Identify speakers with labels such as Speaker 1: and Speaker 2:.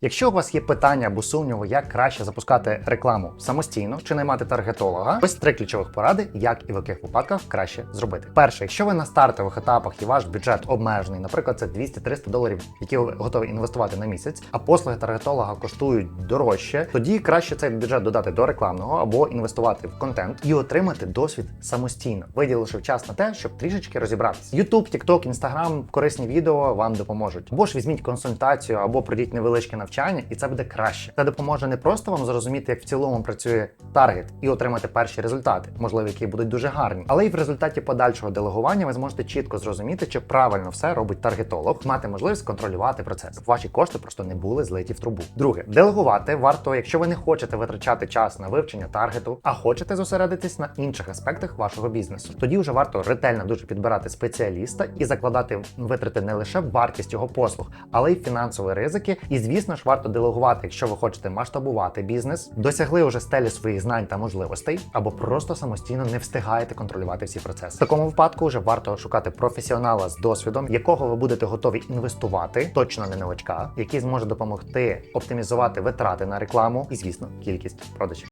Speaker 1: Якщо у вас є питання або сумніви, як краще запускати рекламу самостійно чи наймати таргетолога, ось три ключових поради, як і в яких випадках краще зробити. Перше, якщо ви на стартових етапах і ваш бюджет обмежений, наприклад, це 200-300 доларів, які ви готові інвестувати на місяць, а послуги таргетолога коштують дорожче, тоді краще цей бюджет додати до рекламного або інвестувати в контент і отримати досвід самостійно, виділивши час на те, щоб трішечки розібратися. YouTube, TikTok, Instagram, корисні відео вам допоможуть. Або ж візьміть консультацію, або пройдіть невеличке навчання, і це буде краще. Це допоможе не просто вам зрозуміти, як в цілому працює таргет і отримати перші результати, можливо, які будуть дуже гарні, але й в результаті подальшого делегування ви зможете чітко зрозуміти, чи правильно все робить таргетолог, мати можливість контролювати процес. Ваші кошти просто не були злиті в трубу. Друге, делегувати варто, якщо ви не хочете витрачати час на вивчення таргету, а хочете зосередитись на інших аспектах вашого бізнесу. Тоді вже варто ретельно дуже підбирати спеціаліста і закладати витрати не лише вартість його послуг, але й фінансові ризики. І звісно ж, варто делегувати, якщо ви хочете масштабувати бізнес, досягли уже стелі своїх знань та можливостей, або просто самостійно не встигаєте контролювати всі процеси. В такому випадку вже варто шукати професіонала з досвідом, якого ви будете готові інвестувати, точно не новачка, який зможе допомогти оптимізувати витрати на рекламу і, звісно, кількість продажів.